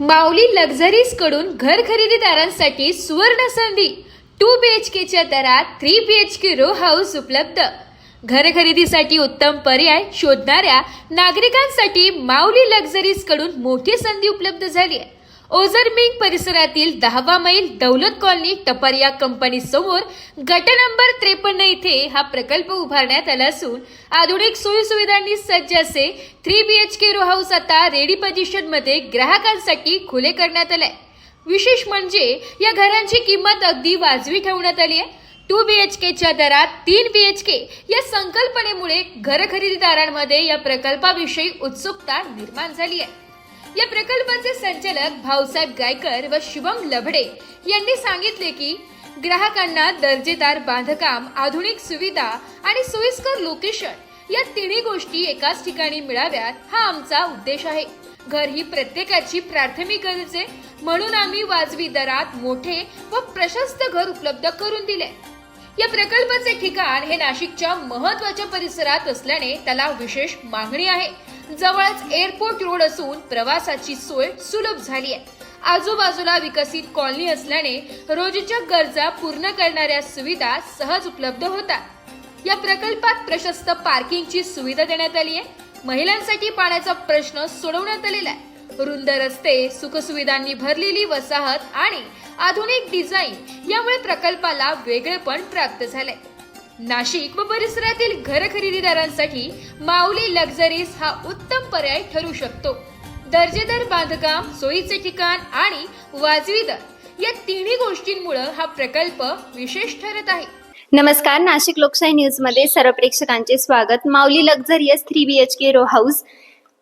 माऊली लक्झरीजकडून घर खरेदीदारांसाठी सुवर्ण संधी. टू बी एच केच्या दरात three B H K row house उपलब्ध. घर खरेदीसाठी उत्तम पर्याय शोधणाऱ्या नागरिकांसाठी माऊली लक्झरीजकडून मोठी संधी उपलब्ध झाली आहे. ओझरमिंग परिसरातील दहावा मैल दौलत कॉलनी टपारिया कंपनी समोर गट नंबर त्रेपन्न इथे हा प्रकल्प उभारण्यात आला असून आधुनिक सोयीसुविधांनी सज्ज असे three B H K row house आता रेडी पोझिशनमध्ये ग्राहकांसाठी खुले करण्यात आलाय विशेष म्हणजे या घरांची किंमत अगदी वाजवी ठेवण्यात आली आहे. टू बी एच केच्या दरात तीन बी एच के या संकल्पनेमुळे घर खरेदीदारांमध्ये या प्रकल्पाविषयी उत्सुकता निर्माण झाली आहे. या प्रकल्पाचे संचालक भाऊसाहेब गायकर व शुभम लभडे यांनी सांगितले की ग्राहकांना दर्जेदार बांधकाम आधुनिक सुविधा आणि सोयीस्कर लोकेशन या तिन्ही गोष्टी एकाच ठिकाणी मिळाव्यात हा आमचा उद्देश आहे. घर ही प्रत्येकाची प्राथमिक गरज आहे म्हणून आम्ही वाजवी दरात मोठे व प्रशस्त घर उपलब्ध करून दिले. या प्रकल्पाचे ठिकाण हे नाशिकच्या महत्त्वाच्या परिसरात असल्याने त्याला विशेष मागणी आहे. जवळच एअरपोर्ट रोड असून प्रवासाची सोय सुलभ झाली आहे. आजूबाजूला विकसित कॉलनी असल्याने रोजच्या गरजा पूर्ण करणाऱ्या सुविधा सहज उपलब्ध होतात. या प्रकल्पात प्रशस्त पार्किंगची सुविधा देण्यात आली आहे. महिलांसाठी पाण्याचा प्रश्न सोडवण्यात आलेला आहे. रुंद रस्ते सुखसुविधांनी भरलेली वसाहत आणि आधुनिक डिझाईन यामुळे प्रकल्पाला वेगळेपण प्राप्त झाले नाशिक व परिसरातील घर खरेदीदारांसाठी माऊली लक्झरीज हा उत्तम पर्याय ठरू शकतो. दर्जेदार बांधकाम सोयीचे ठिकाण आणि वाजवी दर या तिन्ही गोष्टींमुळे हा प्रकल्प विशेष ठरत आहे. नमस्कार नाशिक लोकशाही न्यूजमध्ये सर्व प्रेक्षकांचे स्वागत. Mauli luxurious three B H K row house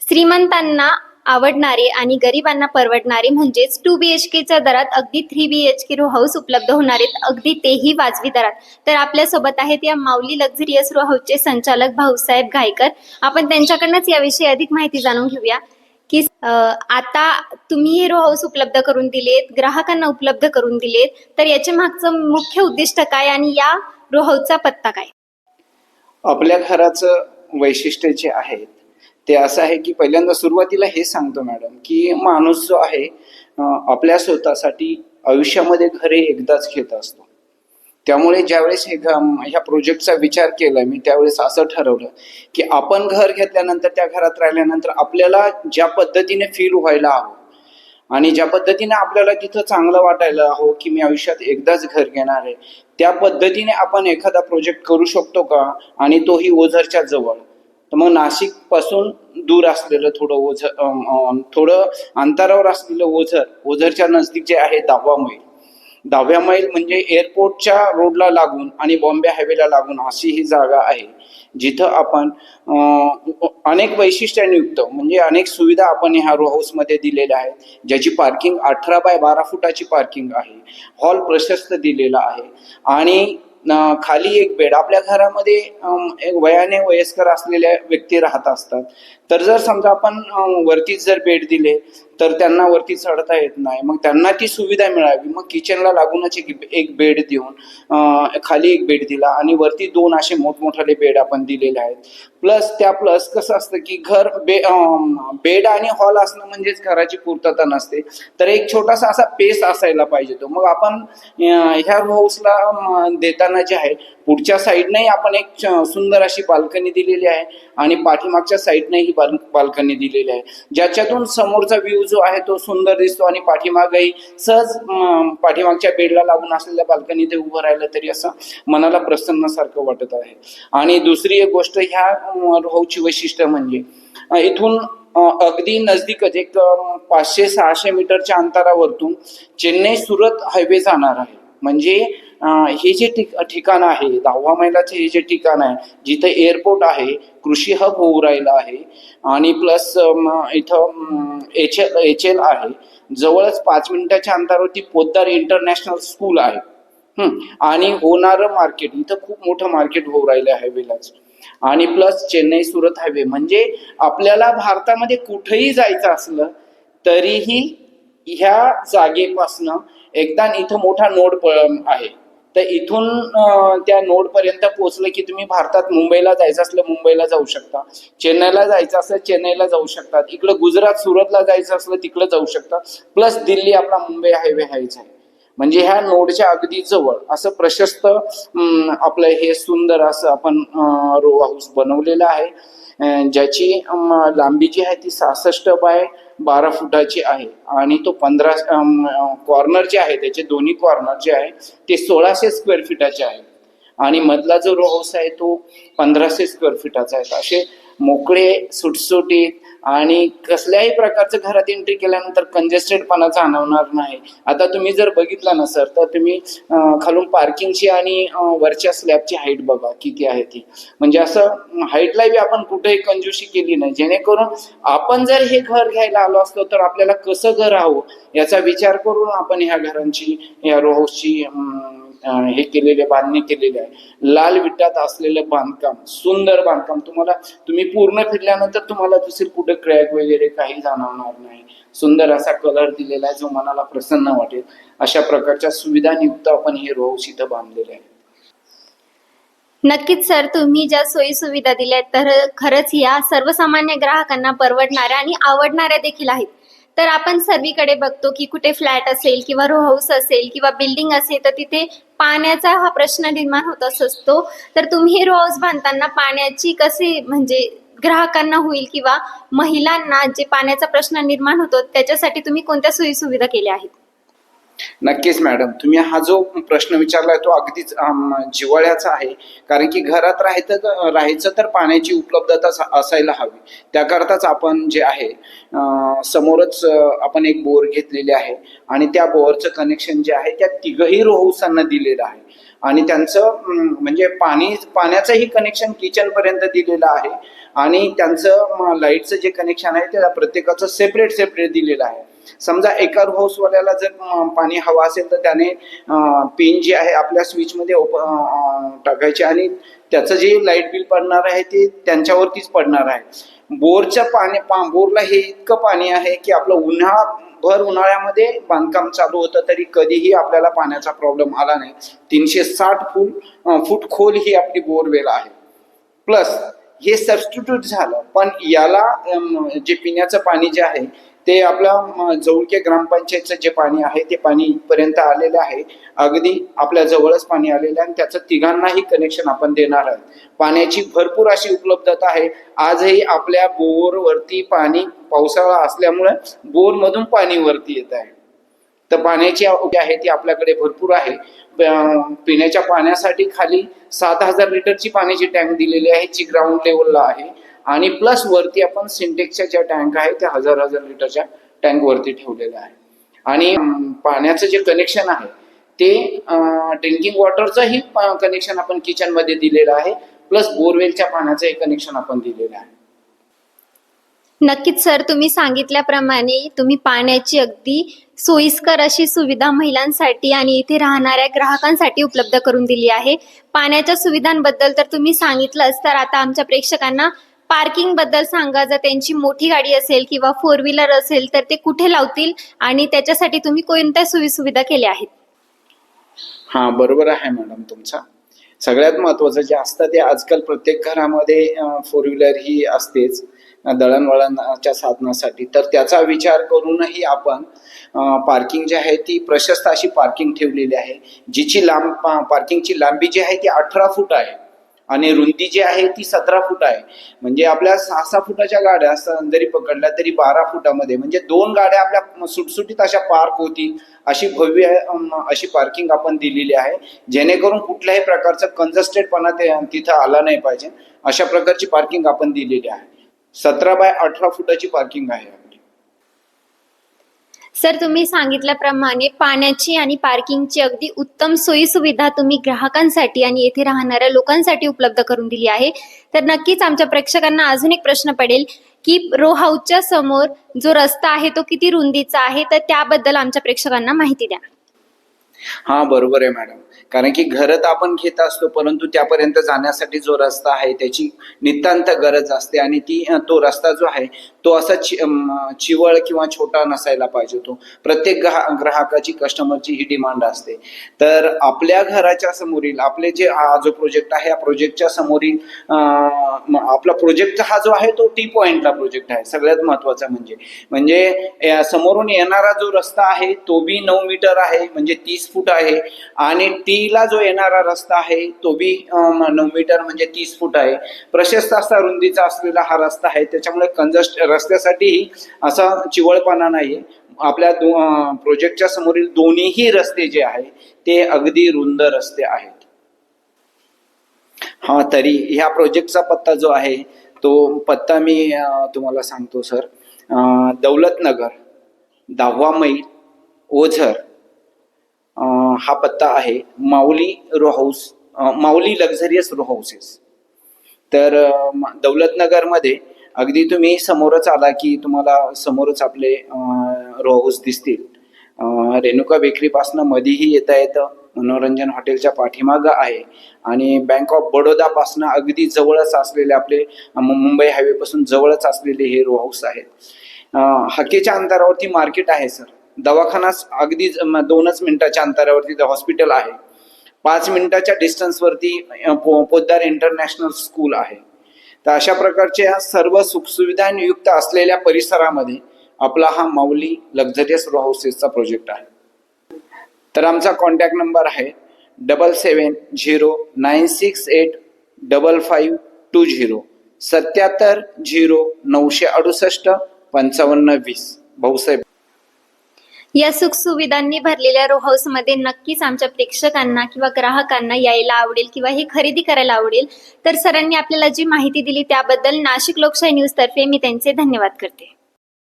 श्रीमंतांना आवडणारे आणि गरिबांना परवडणारे म्हणजेच टू बी एच केच्या दरात अगदी three B H K row house उपलब्ध होणार आहेत. अगदी तेही वाजवी दरात. तर आपल्यासोबत आहेत या माऊली लक्झरियस रो हाऊसचे संचालक भाऊसाहेब घायकर आपण त्यांच्याकडनंच याविषयी अधिक माहिती जाणून घेऊया. की आता तुम्ही हे रो हाऊस उपलब्ध करून दिलेत ग्राहकांना उपलब्ध करून दिलेत तर याच्या मागचं मुख्य उद्दिष्ट काय आणि या रो हाऊसचा पत्ता काय? आपल्या घराचं वैशिष्ट्य जे आहे ते असं आहे की पहिल्यांदा सुरुवातीला हे सांगतो मॅडम की माणूस जो आहे आपल्या स्वतःसाठी आयुष्यामध्ये घरे एकदाच घेत असतो. त्यामुळे ज्यावेळेस हे ह्या प्रोजेक्टचा विचार केला मी त्यावेळेस असं ठरवलं की आपण घर घेतल्यानंतर त्या घरात राहिल्यानंतर आपल्याला ज्या पद्धतीने फील व्हायला हवं आणि ज्या पद्धतीने आपल्याला तिथं चांगलं वाटायला हवं की मी आयुष्यात एकदाच घर घेणार आहे त्या पद्धतीने आपण एखादा प्रोजेक्ट करू शकतो का? आणि तोही ओझरच्या जवळ. तर मग नाशिकपासून दूर असलेलं थोडं ओझर थोडं अंतरावर असलेलं ओझर ओझरच्या नजदीक जे आहे दहावा मैल. दहाव्या मैल म्हणजे एअरपोर्टच्या रोडला लागून आणि बॉम्बे हायवेला लागून अशी ही जागा आहे जिथं आपण अनेक वैशिष्ट्यांनीयुक्त म्हणजे अनेक सुविधा आपण ह्या रो हाऊसमध्ये दिलेल्या आहेत ज्याची पार्किंग अठरा बाय बारा फुटाची पार्किंग आहे. हॉल प्रशस्त दिलेला आहे. आणि खाली एक बेड. आपल्या घरामध्ये एक वयाने वयस्कर असलेल्या व्यक्ती राहत असतात. तर जर समजा आपण वरतीच जर बेड दिले तर त्यांना वरती चढता येत नाही. मग त्यांना ती सुविधा मिळावी. मग किचनला लागूनच एक एक बेड देऊन खाली एक बेड दिला. आणि वरती दोन असे मोठमोठाले बेड आपण दिलेले आहेत. प्लस त्या प्लस कसं असतं की घर बे बेड आणि हॉल असणं म्हणजेच घराची पूर्तता नसते. तर एक छोटासा असा पेस असायला पाहिजे तो. मग आपण ह्या हाऊसला देताना जे आहे. पुढच्या साईडनेही आपण एक सुंदर अशी बाल्कनी दिलेली आहे आणि पाठीमागच्या साईडने ही बाल्कनी दिलेली आहे. ज्याच्यातून समोरचा व्ह्यू जो आहे तो सुंदर दिसतो आणि पाठीमागही सहज पाठीमागच्या बेडला लागून असलेल्या बाल्कनीत उभं राहिलं तरी असं मनाला प्रसन्नासारखं वाटत आहे. आणि दुसरी एक गोष्ट ह्या रोहची वैशिष्ट्य म्हणजे इथून अगदी नजदीकच एक पाचशे सहाशे मीटरच्या अंतरावरतून चेन्नई सुरत हायवे जाणार आहे. म्हणजे हे जे ठिक ठिकाण आहे दहावा मैलाचं हे जे ठिकाण आहे जिथं एअरपोर्ट आहे कृषी हब होऊ राहिला आहे आणि प्लस इथं एच एल एच एल आहे. जवळच पाच मिनिटाच्या अंतरावरती पोद्दार इंटरनॅशनल स्कूल आहे. आणि होणारं मार्केट इथं खूप मोठं मार्केट होऊ राहिलं आहे हायवेलाच आणि प्लस चेन्नई सुरत हायवे म्हणजे आपल्याला भारतामध्ये कुठेही जायचं असलं तरीही ह्या जागेपासनं एकदा इथं मोठा नोड आहे. तर इथून त्या नोडपर्यंत पोहोचलं की तुम्ही भारतात मुंबईला जायचं असलं मुंबईला जाऊ शकता. चेन्नईला जायचं असलं चेन्नईला जाऊ शकतात इकडं गुजरात सुरतला जायचं असलं तिकडं जाऊ शकता. प्लस दिल्ली आपला मुंबई हायवे हायच आहे. म्हणजे ह्या नोडच्या अगदी जवळ असं प्रशस्त आपलं हे सुंदर असं आपण रो हाऊस बनवलेलं आहे. ज्याची लांबी जी आहे ती सहासष्ट बाय बारा फुटाची आहे. आणि तो पंधरा कॉर्नर जे आहे त्याचे दोन्ही कॉर्नर जे आहे ते सोळाशे स्क्वेअर फीटाचे आहे. आणि मधला जो रो हाऊस आहे तो पंधराशे स्क्वेअर फीटाचा आहे. असे मोकळे सुटसुटीत आणि कसल्याही प्रकारचं घरात एंट्री केल्यानंतर कंजेस्टेडपणा जाणवणार नाही. आता तुम्ही जर बघितला ना सर तर तुम्ही खालून पार्किंगची आणि वरच्या स्लॅबची हाईट बघा किती आहे ती. म्हणजे असं हाईटला बी आपण कुठेही कंजूशी केली नाही. जेणेकरून आपण जर हे घर घ्यायला आलो असतो तर आपल्याला कसं घर हवं याचा विचार करून आपण ह्या घरांची या रो हाऊसची हे केलेले बांधणी केलेली आहे. लाल विटात असलेलं बांधकाम सुंदर बांधकाम तुम्हाला तुम्ही पूर्ण फिरल्यानंतर तुम्हाला दुसरी कुठे क्रॅक वगैरे काही जाणवणार नाही. सुंदर असा कलर दिलेला आहे जो मनाला प्रसन्न वाटेल. अशा प्रकारच्या सुविधांयुक्त आपण हे रो इथं बांधलेले आहे. नक्कीच सर तुम्ही ज्या सोयी सुविधा दिल्या आहेत तर खरंच या सर्वसामान्य ग्राहकांना परवडणाऱ्या आणि आवडणाऱ्या देखील आहेत. तर आपण सर्वीकडे बघतो की कुठे फ्लॅट असेल किंवा रो हाऊस असेल किंवा बिल्डिंग असेल तर तिथे पाण्याचा हा प्रश्न निर्माण होत असतो. तर तुम्ही हे रो हाऊस बांधताना पाण्याची कसे म्हणजे ग्राहकांना होईल किंवा महिलांना जे पाण्याचा प्रश्न निर्माण होतो त्याच्यासाठी तुम्ही कोणत्या सोयी सुविधा केल्या आहेत? नक्कीच मॅडम. तुम्ही हा जो प्रश्न विचारलाय तो अगदीच जिवाळ्याचा जिव्हाळ्याचा आहे. कारण की घरात राहायचं राहायचं तर पाण्याची उपलब्धता असायला हवी. त्याकरताच आपण जे आहे समोरच आपण एक बोर घेतलेले आहे. आणि त्या बोरचं कनेक्शन जे आहे त्या तिघही रोहूसांना दिलेलं आहे. आणि त्यांचं म्हणजे पाणी पाण्याचंही कनेक्शन किचनपर्यंत दिलेलं आहे. आणि त्यांचं लाईटचं जे कनेक्शन आहे ते प्रत्येकाचं सेपरेट सेपरेट दिलेलं आहे. समजा एका हाऊसवाल्याला जर पाणी हवं असेल तर त्याने पिन जे आहे आपल्या स्विचमध्ये ओप टाकायचे आणि त्याचं जे लाइट बिल पडणार आहे ते त्यांच्यावरतीच पडणार आहे. बोरच्या पाणी पा बोरला हे इतकं पाणी आहे की आपलं उन्हाळा भर उन्हाळ्यामध्ये बांधकाम चालू होतं तरी कधीही आपल्याला पाण्याचा प्रॉब्लेम आला नाही. तीनशे साठ फूट फूट खोल ही आपली बोरवेल आहे. प्लस हे सबस्टिट्यूट झालं. पण याला जे पिण्याचं पाणी जे आहे ते आपल्या जवळच्या जवळके ग्रामपंचायतचं जे पाणी आहे ते पाणी इथपर्यंत आलेलं आहे. अगदी आपल्या जवळच पाणी आलेलं आहे आणि त्याचं तिघांनाही कनेक्शन आपण देणार आहोत. पाण्याची भरपूर अशी उपलब्धता आहे. आजही आपल्या बोरवरती पाणी पावसाळा असल्यामुळे बोरमधून पाणी वरती येत आहे. तर पाण्याची आहे ती आपल्याकडे भरपूर आहे. पिण्याच्या पाण्यासाठी खाली सात हजार लिटरची पाण्याची टँक दिलेली आहे जी ग्राउंड लेवलला आहे. आणि प्लस वरती आपण सिंटेक्सच्या ज्या टँक आहे त्या हजार हजार लिटरच्या टँक वरती ठेवलेल्या आहे आणि पाण्याचं जे कनेक्शन आहे ते ड्रिंकिंग वॉटरचंही कनेक्शन आपण किचनमध्ये दिलेलं आहे. प्लस बोरवेलच्या पाण्याचंही कनेक्शन आपण दिलेलं आहे. नक्कीच सर. तुम्ही सांगितल्याप्रमाणे तुम्ही पाण्याची अगदी सोयीस्कर अशी सुविधा महिलांसाठी आणि इथे राहणाऱ्या ग्राहकांसाठी उपलब्ध करून दिली आहे. पाण्याच्या सुविधांबद्दल तर तुम्ही सांगितलंच तर आता आमच्या प्रेक्षकांना पार्किंगबद्दल सांगा. जर त्यांची मोठी गाडी असेल किंवा फोर व्हीलर असेल तर ते कुठे लावतील आणि त्याच्यासाठी तुम्ही कोणत्या सोयी सुविधा केल्या आहेत? हा बरोबर आहे मॅडम तुमचा. सगळ्यात महत्वाचं जे असतं ते आजकाल प्रत्येक घरामध्ये फोर व्हीलर ही असतेच. दळणवळणाच्या साधनासाठी. तर त्याचा विचार करूनही आपण पार्किंग जी आहे ती प्रशस्त अशी पार्किंग ठेवलेली आहे जिची लांब पार्किंगची लांबी जी आहे ती अठरा फूट आहे आणि रुंदी जी आहे ती सतरा फूट आहे. म्हणजे आपल्या सहा सहा फुटाच्या गाड्या जरी पकडल्या तरी बारा फुटामध्ये म्हणजे दोन गाड्या आपल्या सुटसुटीत अशा पार्क होतील अशी भव्य अशी पार्किंग आपण दिलेली आहे जेणेकरून कुठल्याही प्रकारचं कंजस्टेडपणा ते तिथं आला नाही पाहिजे. अशा प्रकारची पार्किंग आपण दिलेली आहे. सतरा बाय अठरा फुटाची पार्किंग आहे आपली. सर तुम्ही सांगितल्याप्रमाणे पाण्याची आणि पार्किंगची अगदी उत्तम सोयी सुविधा तुम्ही ग्राहकांसाठी आणि येथे राहणाऱ्या लोकांसाठी उपलब्ध करून दिली आहे. तर नक्कीच आमच्या प्रेक्षकांना अजून एक प्रश्न पडेल की रो हाऊसच्या समोर जो रस्ता आहे तो किती रुंदीचा आहे? तर त्याबद्दल आमच्या प्रेक्षकांना माहिती द्या. हा बरोबर आहे मॅडम. कारण की घर तर आपण घेत असतो परंतु त्यापर्यंत जाण्यासाठी जो रस्ता आहे त्याची नितांत गरज असते आणि ती तो रस्ता जो आहे तो असा चि- चिवळ किंवा छोटा नसायला पाहिजे तो प्रत्येक ग्राह- ग्राहकाची कस्टमरची ही डिमांड असते. तर आपल्या घराच्या समोरील आपले जे हा जो प्रोजेक्ट आहे या प्रोजेक्टच्या समोरील आपला प्रोजेक्ट हा जो आहे तो टी पॉइंटला प्रोजेक्ट आहे. सगळ्यात महत्त्वाचा म्हणजे. म्हणजे समोरून येणारा जो रस्ता आहे तो बी नऊ मीटर आहे म्हणजे तीस फूट आहे. आणि टीला जो येणारा रस्ता आहे तो बी नऊ मीटर म्हणजे तीस फूट आहे. प्रशस्त असा रुंदीचा असलेला हा रस्ता आहे. त्याच्यामुळे कंजस्ट रस्त्यासाठीही असा चिवळपणा नाही आपल्या दो प्रोजेक्टच्या समोरील दोन्हीही रस्ते जे आहे ते अगदी रुंद रस्ते आहेत. हा तरी ह्या प्रोजेक्टचा पत्ता जो आहे तो पत्ता मी तुम्हाला सांगतो सर दौलतनगर दहावा मैल ओझर हा पत्ता आहे. Mauli row house Mauli luxurious row houses. तर दौलतनगरमध्ये अगदी तुम्ही समोरच आला की तुम्हाला समोरच आपले रो हाऊस दिसतील. रेणुका बेकरीपासनं मधीही येता येतं. मनोरंजन हॉटेलच्या पाठीमागं आहे. आणि बँक ऑफ बडोदापासनं अगदी जवळच असलेले आपले मुंबई हायवेपासून जवळच असलेले हे रो हाऊस आहेत. अं, हाकेच्या अंतरावरती मार्केट आहे सर. दवाखानाच अगदी ज- म- दोनच मिनिटाच्या अंतरावरती हॉस्पिटल आहे. पाच मिनिटाच्या डिस्टन्सवरती पो- पोद्दार इंटरनॅशनल स्कूल आहे. तर अशा प्रकारच्या सर्व सुखसुविधांयुक्त असलेल्या परिसरामध्ये आपला हा माऊली लक्झरियस रो हाऊसेसचा प्रोजेक्ट आहे. तर आमचा कॉन्टॅक्ट नंबर आहे double seven zero nine six eight double five two zero सत्याहत्तर झिरो नऊशे अडुसष्ट पंचावन्न वीस. भाऊसाहेब या सुखसुविधांनी भरलेल्या रो हाऊसमध्ये नक्कीच आमच्या प्रेक्षकांना किंवा ग्राहकांना यायला आवडेल किंवा हे खरेदी करायला आवडेल. तर सरांनी आपल्याला जी माहिती दिली त्याबद्दल नाशिक लोकशाही न्यूज तर्फे मी त्यांचे धन्यवाद करते.